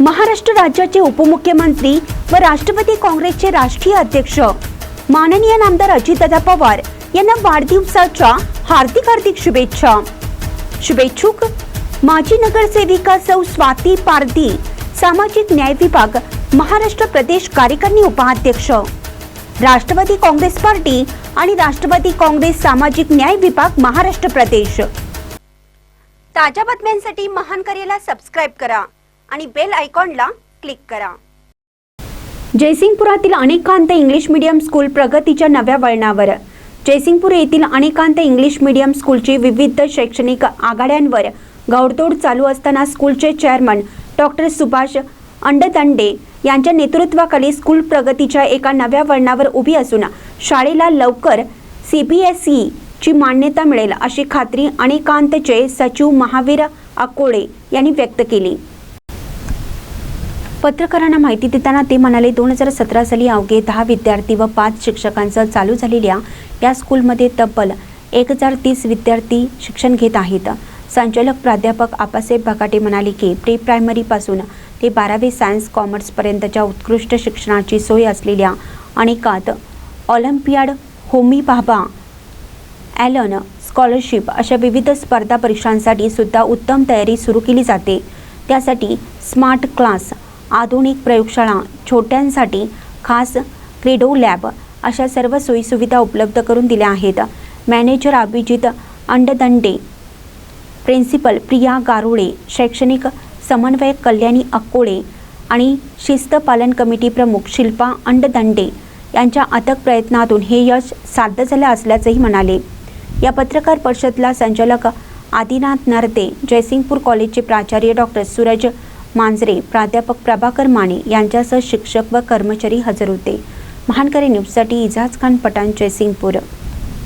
महाराष्ट्र राज्याचे उपमुख्यमंत्री व राष्ट्रवादी काँग्रेसचे राष्ट्रीय अध्यक्ष. माननीय नामदार अजितदादा पवार यांना वाढदिवसाच्या हार्दिक हार्दिक शुभेच्छा. शुभेच्छुक माजी नगरसेविका सौ स्वाती पारधी सामाजिक न्याय विभाग महाराष्ट्र प्रदेश कार्यकारिणी उपाध्यक्ष. राष्ट्रवादी काँग्रेस पार्टी आणि राष्ट्रवादी काँग्रेस सामाजिक न्याय विभाग महाराष्ट्र प्रदेश. ताज्या बातम्यांसाठी महान कार्याला सबस्क्राईब करा. आणि बेल आयकॉनला क्लिक करा. जयसिंगपुरातील अनेकांत इंग्लिश मीडियम स्कूल प्रगतीच्या नव्या वळणावर. जयसिंगपूर येथील अनेकांत इंग्लिश मीडियम स्कूलची विविध शैक्षणिक आघाड्यांवर घौडदौड चालू असताना स्कूलचे चेअरमन डॉक्टर सुभाष अंडदंडे यांच्या नेतृत्वाखाली स्कूल प्रगतीच्या एका नव्या वळणावर उभी असून शाळेला लवकर सी बी एस ईची मान्यता मिळेल अशी खात्री अनेकांतचे सचिव महावीर अकोळे यांनी व्यक्त केली. पत्रकारांना माहिती देताना ते म्हणाले दोन हजार सतरा साली अवघे दहा विद्यार्थी व पाच शिक्षकांसह चालू झालेल्या या स्कूलमध्ये तब्बल एक हजार तीस विद्यार्थी शिक्षण घेत आहेत. संचालक प्राध्यापक आपासाहेब बकाटे म्हणाले की प्री प्रायमरीपासून ते बारावी सायन्स कॉमर्सपर्यंतच्या उत्कृष्ट शिक्षणाची सोय असलेल्या अनेकात ऑलिम्पियाड होमी बाबा ॲलन स्कॉलरशिप अशा विविध स्पर्धा परीक्षांसाठी सुद्धा उत्तम तयारी सुरू केली जाते. त्यासाठी स्मार्ट क्लास आधुनिक प्रयोगशाळा छोट्यांसाठी खास क्रीडो लॅब अशा सर्व सोयीसुविधा उपलब्ध करून दिल्या आहेत. मॅनेजर अभिजित अंडदंडे प्रिन्सिपल प्रिया गारुळे शैक्षणिक समन्वयक कल्याणी अक्कोळे आणि शिस्त पालन कमिटी प्रमुख शिल्पा अंडदंडे यांच्या अथक प्रयत्नातून हे यश साध्य झालं असल्याचंही म्हणाले. या पत्रकार परिषदला संचालक आदिनाथ नरते जयसिंगपूर कॉलेजचे प्राचार्य डॉक्टर सूरज मांजरे प्राध्यापक प्रभाकर माने यांच्यासह शिक्षक व कर्मचारी हजर होते. महानकरी न्यूजसाठी इजाज खान पठाण जयसिंगपूर.